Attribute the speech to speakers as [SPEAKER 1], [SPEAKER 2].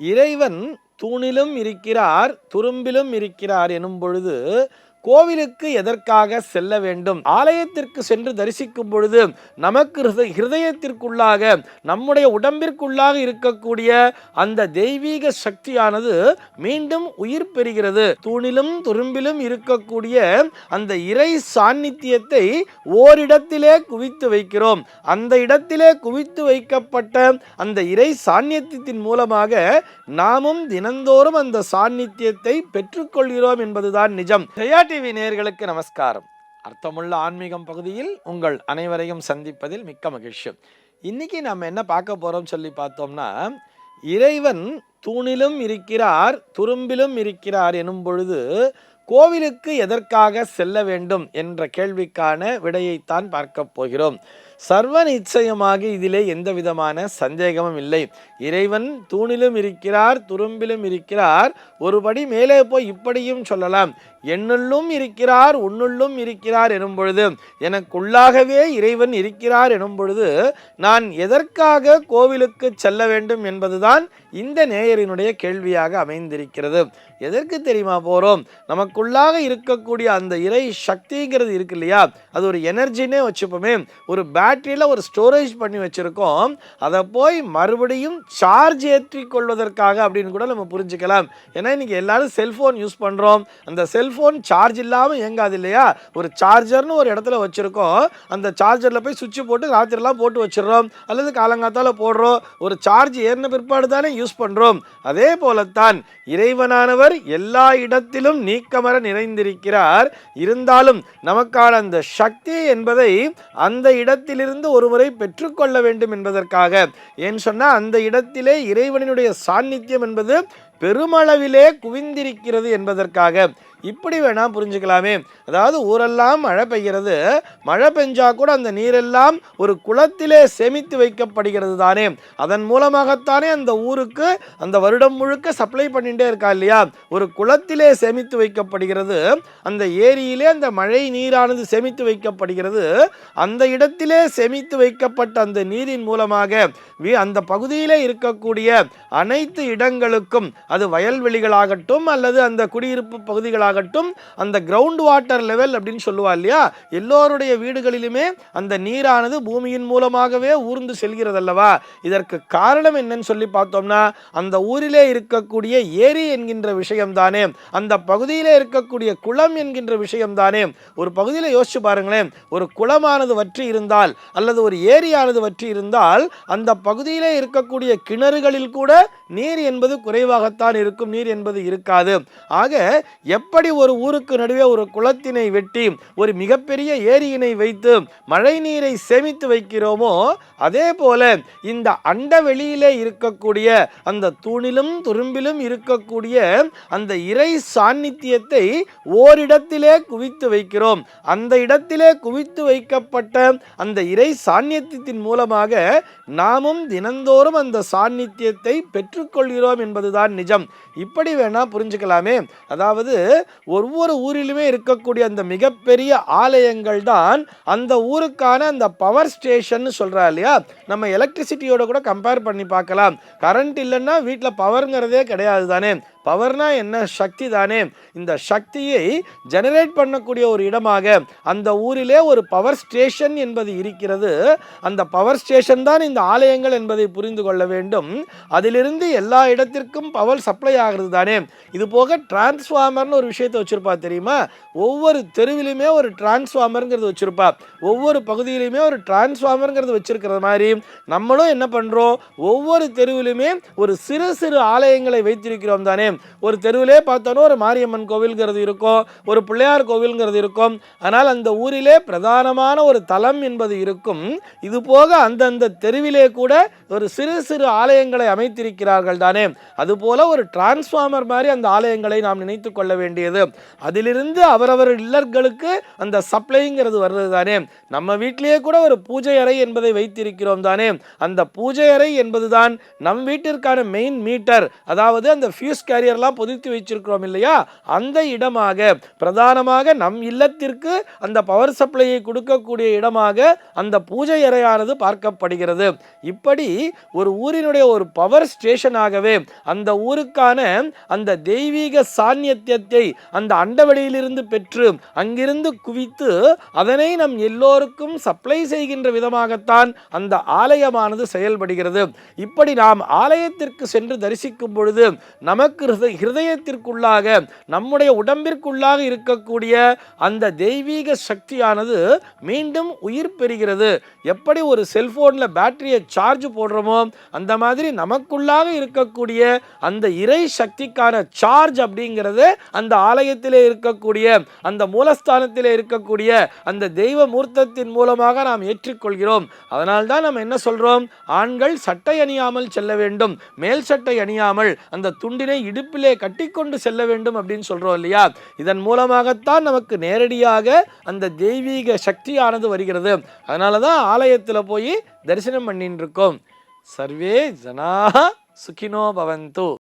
[SPEAKER 1] இறைவன் தூணிலும் இருக்கிறார் துரும்பிலும் இருக்கிறார் எனும் பொழுது கோவிலுக்கு எதற்காக செல்ல வேண்டும்? ஆலயத்திற்கு சென்று தரிசிக்கும் பொழுது நமக்கு ஹிருதயத்திற்குள்ளாக நம்முடைய உடம்பிற்குள்ளாக இருக்கக்கூடிய அந்த தெய்வீக சக்தியானது மீண்டும் உயிர் பெறுகிறது. தூணிலும் துரும்பிலும் இருக்கக்கூடிய அந்த இறை சாநித்தியத்தை ஓரிடத்திலே குவித்து வைக்கிறோம். அந்த இடத்திலே குவித்து வைக்கப்பட்ட அந்த இறை சாநித்தியத்தின் மூலமாக நாமும் தினந்தோறும் அந்த சாநித்தியத்தை பெற்றுக்கொள்கிறோம் என்பதுதான் நிஜம். ஜெயா டிவி நேர்களுக்கு நமஸ்காரம். அர்த்தமுள்ள ஆன்மீகம் பகுதியில் உங்கள் அனைவரையும் சந்திப்பதில் மிக்க மகிழ்ச்சி. இன்னைக்கு நம்ம என்ன பார்க்க போறோம் சொல்லி பார்த்தோம்னா இறைவன் தூணிலும் இருக்கிறார் துரும்பிலும் இருக்கிறார் எனும் பொழுது கோவிலுக்கு எதற்காக செல்ல வேண்டும் என்ற கேள்விக்கான விடையைத்தான் பார்க்க போகிறோம். சர்வ நிச்சயமாக இதிலே எந்த விதமான சந்தேகமும் இல்லை. இறைவன் தூணிலும் இருக்கிறார் துரும்பிலும் இருக்கிறார். ஒருபடி மேலே போய் இப்படியும் சொல்லலாம். என்னுள்ளும் இருக்கிறார் உன்னுள்ளும் இருக்கிறார் எனும் பொழுது எனக்குள்ளாகவே இறைவன் இருக்கிறார் எனும் பொழுது நான் எதற்காக கோவிலுக்கு செல்ல வேண்டும் என்பதுதான் இந்த நேயரினுடைய கேள்வியாக அமைந்திருக்கிறது. எதற்கு தெரியுமா போகிறோம் நமக்குள்ளாக இருக்கக்கூடிய அந்த இறை சக்திங்கிறது இருக்கு இல்லையா? அது ஒரு எனர்ஜினே வச்சுப்போமே ஒரு பேட்டரியில் ஒரு ஸ்டோரேஜ் பண்ணி வச்சுருக்கோம் அதை போய் மறுபடியும் சார்ஜ் ஏற்றி கொள்வதற்காக அப்படின்னு கூட நம்ம புரிஞ்சுக்கலாம். ஏன்னா இன்றைக்கி எல்லாரும் செல்ஃபோன் யூஸ் பண்ணுறோம் அந்த செல் செல்ஃபோன் சார்ஜ் இல்லாமல் இயங்காது இல்லையா? ஒரு சார்ஜர்னு ஒரு இடத்துல வச்சுருக்கோம். அந்த சார்ஜரில் போய் சுவிட்ச் போட்டு ராத்திரிலாம் போட்டு வச்சிடுறோம். அல்லது காலங்காத்தால் போடுறோம். ஒரு சார்ஜ் ஏறின பிற்பாடு தானே யூஸ் பண்ணுறோம் அதே போலத்தான் இறைவனானவர் எல்லா இடத்திலும் நீக்கமர நிறைந்திருக்கிறார். இருந்தாலும் நமக்கான அந்த சக்தி என்பதை அந்த இடத்திலிருந்து ஒருமுறை பெற்றுக்கொள்ள வேண்டும் என்பதற்காக. ஏன் சொன்னால் அந்த இடத்திலே இறைவனினுடைய சாநித்தியம் என்பது பெருமளவிலே குவிந்திருக்கிறது என்பதற்காக. இப்படி வேணால் புரிஞ்சுக்கலாமே. அதாவது ஊரெல்லாம் மழை பெய்கிறது மழை பெஞ்சால் கூட அந்த நீரெல்லாம் ஒரு குளத்திலே சேமித்து வைக்கப்படுகிறது தானே. அதன் மூலமாகத்தானே அந்த ஊருக்கு அந்த வருடம் முழுக்க சப்ளை பண்ணிகிட்டே இருக்கா இல்லையா? ஒரு குளத்திலே சேமித்து வைக்கப்படுகிறது அந்த ஏரியிலே அந்த மழை நீரானது சேமித்து வைக்கப்படுகிறது அந்த இடத்திலே சேமித்து வைக்கப்பட்ட அந்த நீரின் மூலமாக அந்த பகுதியில் இருக்கக்கூடிய அனைத்து இடங்களுக்கும் அது வயல்வெளிகளாகட்டும் அல்லது அந்த குடியிருப்பு பகுதிகளாகட்டும் அந்த கிரவுண்ட் வாட்டர் லெவல் அப்படின்னு சொல்லுவா இல்லையா? எல்லோருடைய வீடுகளிலுமே அந்த நீரானது பூமியின் மூலமாகவே ஊர்ந்து செல்கிறது அல்லவா இதற்கு காரணம் என்னன்னு சொல்லி பார்த்தோம்னா அந்த ஊரிலே இருக்கக்கூடிய ஏரி என்கின்ற விஷயம்தானே. அந்த பகுதியிலே இருக்கக்கூடிய குளம் என்கின்ற விஷயம்தானே. ஒரு பகுதியில் யோசிச்சு பாருங்களேன். ஒரு குளமானது வற்றி இருந்தால் அல்லது ஒரு ஏரியானது வற்றி இருந்தால் அந்த பகுதியிலே இருக்கக்கூடிய கிணறுகளில் கூட நீர் என்பது குறைவாகத்தான் இருக்கும் நீர் என்பது இருக்காது. ஆக எப்படி ஒரு ஊருக்கு நடுவே ஒரு குளத்தினை வெட்டி ஒரு மிகப்பெரிய ஏரியினை வைத்து மழை நீரை சேமித்து வைக்கிறோமோ அதே போல இந்த அண்ட வெளியிலே இருக்கக்கூடிய அந்த தூணிலும் துரும்பிலும் இருக்கக்கூடிய அந்த இறை சாநித்தியத்தை ஓரிடத்திலே குவித்து வைக்கிறோம். அந்த இடத்திலே குவித்து வைக்கப்பட்ட அந்த இறை சாநித்தியத்தின் மூலமாக நாமும் தினந்தோறும் அந்த சாநித்தியத்தை பெற்றுக்கொள்கிறோம் என்பதுதான் நிஜம். இப்படி வேணா புரிஞ்சுக்கலாமே. அதாவது ஒவ்வொரு ஊரிலுமே இருக்கக்கூடிய அந்த மிகப்பெரிய ஆலயங்கள் தான் அந்த ஊருக்கான அந்த பவர் ஸ்டேஷன் சொல்கிறா இல்லையா? நம்ம எலக்ட்ரிசிட்டியோட கூட கம்பேர் பண்ணி பார்க்கலாம். கரண்ட் இல்லைன்னா வீட்டில் பவருங்கிறதே கிடையாது தானே. பவர்னா என்ன? சக்தி தானே. இந்த சக்தியை ஜெனரேட் பண்ணக்கூடிய ஒரு இடமாக அந்த ஊரிலே ஒரு பவர் ஸ்டேஷன் என்பது இருக்கிறது. அந்த பவர் ஸ்டேஷன் தான் இந்த ஆலயங்கள் என்பதை புரிந்து கொள்ள வேண்டும். அதிலிருந்து எல்லா இடத்திற்கும் பவர் சப்ளை ஆகிறது தானே. இது போக டிரான்ஸ்ஃபார்மர்னு ஒரு விஷயத்தை வச்சுருப்பா தெரியுமா? ஒவ்வொரு தெருவிலுமே ஒரு டிரான்ஸ்ஃபார்மருங்கிறது வச்சுருப்பா. ஒவ்வொரு பகுதியிலுமே ஒரு டிரான்ஸ்ஃபார்மருங்கிறது வச்சிருக்கிறது மாதிரி நம்மளும் என்ன பண்ணுறோம் ஒவ்வொரு தெருவிலுமே ஒரு சிறு சிறு ஆலயங்களை வைத்திருக்கிறோம் தானே. ஒரு தெருவிலே பார்த்தோன்னா ஒரு மாரியம்மன் கோவில்ங்கிறது இருக்கும் ஒரு பிள்ளையார் கோவில்ங்கிறது இருக்கும். ஆனால் அந்த ஊரிலே பிரதானமான ஒரு தலம் என்பது இருக்கும். இது போக அந்தந்த தெருவிலே கூட ஒரு சிறு சிறு ஆலயங்களை அமைத்திருக்கிறார்கள் தானே. அதுபோல ஒரு டிரான்ஸ்ஃபார்மர் மாதிரி அந்த ஆலயங்களை நாம் நினைத்து கொள்ள வேண்டியது. அதிலிருந்து அவரவர் இல்லர்களுக்கு அந்த சப்ளைங்கிறது வர்றது தானே. நம்ம வீட்டிலேயே கூட ஒரு பூஜை அறை என்பதை வைத்திருக்கிறோம் தானே. அந்த பூஜை அறை என்பதுதான் நம் வீட்டிற்கான மெயின் மீட்டர் அதாவது அந்த ஃபியூஸ் கேரியர்லாம் பொதித்து வச்சிருக்கிறோம் இல்லையா? அந்த இடமாக பிரதானமாக நம் இல்லத்திற்கு அந்த பவர் சப்ளையை கொடுக்கக்கூடிய இடமாக அந்த பூஜை அறையானது பார்க்கப்படுகிறது. இப்படி ஒரு ஊரினுடைய ஒரு பவர் ஸ்டேஷனாகவே அந்த ஊருக்கான அந்த தெய்வீக சாநியத்தியத்தை அந்த அண்டவெளியிலிருந்து பெற்று அங்கிருந்து குவித்து அதனை நம் எல்லோருக்கும் சப்ளை செய்கின்ற விதமாகத்தான் அந்த ஆலயமானது செயல்படுகிறது. இப்படி நாம் ஆலயத்திற்கு சென்று தரிசிக்கும் பொழுது நமக்கு ஹிருதயத்திற்குள்ளாக நம்முடைய உடம்பிற்குள்ளாக இருக்கக்கூடிய அந்த தெய்வீக சக்தியானது மீண்டும் உயிர் பெறுகிறது. எப்படி ஒரு செல்போன்ல பேட்டரியை சார்ஜ் போடுறோமோ அந்த மாதிரி நமக்குள்ளாக இருக்கக்கூடிய அந்த இறை சக்திக்கான சார்ஜ் அப்படிங்கிறது அந்த ஆலயத்திலே இருக்கக்கூடிய அந்த மூலஸ்தானத்திலே இருக்கக்கூடிய அந்த தெய்வ மூர்த்தத்தின் மூலமாக நாம் ஏற்றுக்கொள்கிறோம். அதனால்தான் நம்ம என்ன சொல்றோம்? ஆண்கள் சட்டை அணியாமல் செல்ல வேண்டும். மேல் சட்டை அணியாமல் அந்த துண்டினை இடுப்பிலே கட்டிக்கொண்டு செல்ல வேண்டும் அப்படின்னு சொல்றோம் இல்லையா? இதன் மூலமாகத்தான் நமக்கு நேரடியாக அந்த தெய்வீக சக்தியானது வருகிறது. அதனால தான் ஆலயத்தில் போய் தரிசனம் பண்ணின்னு இருக்கோம். சர்வே ஜனா சுகினோ பவந்து.